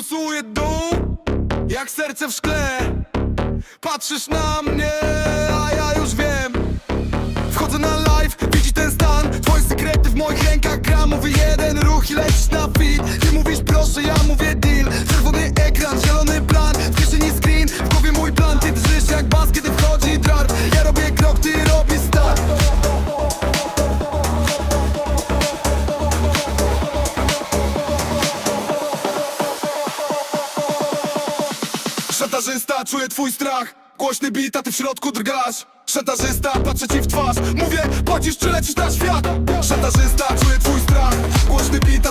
pulsuje dół Jak serce w szkle. Patrzysz na mnie, a Szantażysta, czuję twój strach. Głośny bit, a ty w środku drgasz. Szantażysta, patrzę ci w twarz. Mówię, płacisz czy lecisz na świat. Szantażysta, czuję twój strach. Głośny bit,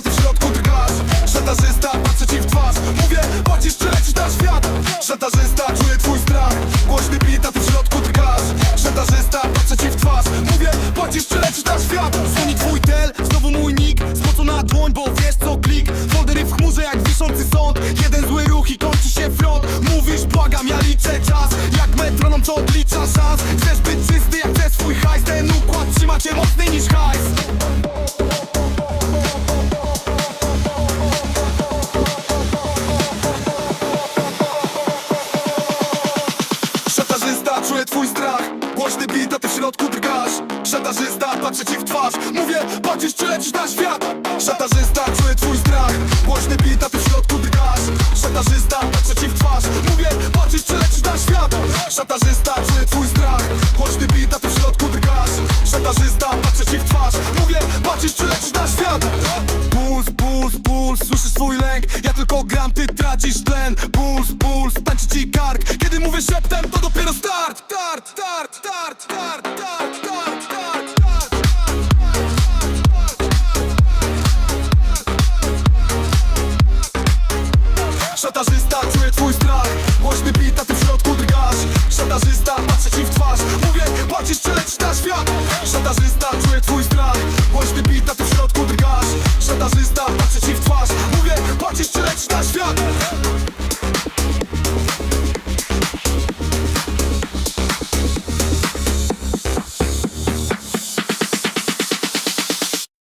Głośny bit, a ty w środku drgasz. Szantażysta, patrzę ci w twarz. Mówię, patrzysz czy lecisz na świat. Szantażysta, czuję twój strach. Głośny bit, a ty w środku drgasz. Szantażysta, patrzę ci w twarz. Mówię, patrzysz czy lecisz na świat. Szantażysta, czuję twój strach. Głośny bit, a ty w środku drgasz. Szantażysta, patrzę ci w twarz. Mówię, patrzysz czy lecisz na świat. Puls, puls, puls, słyszysz swój lęk. Ja tylko gram, ty tracisz tlen. Puls, puls, tańczy ci kark. Kiedy mówię szeptem, to dopiero Start, start, start, Szantażysta, czuję twój strach. Głośny bita, ty w środku drgasz. Szantażysta, patrzę ci w twarz. Mówię, płacisz czy lecisz na świat? Szantażysta, czuję twój strach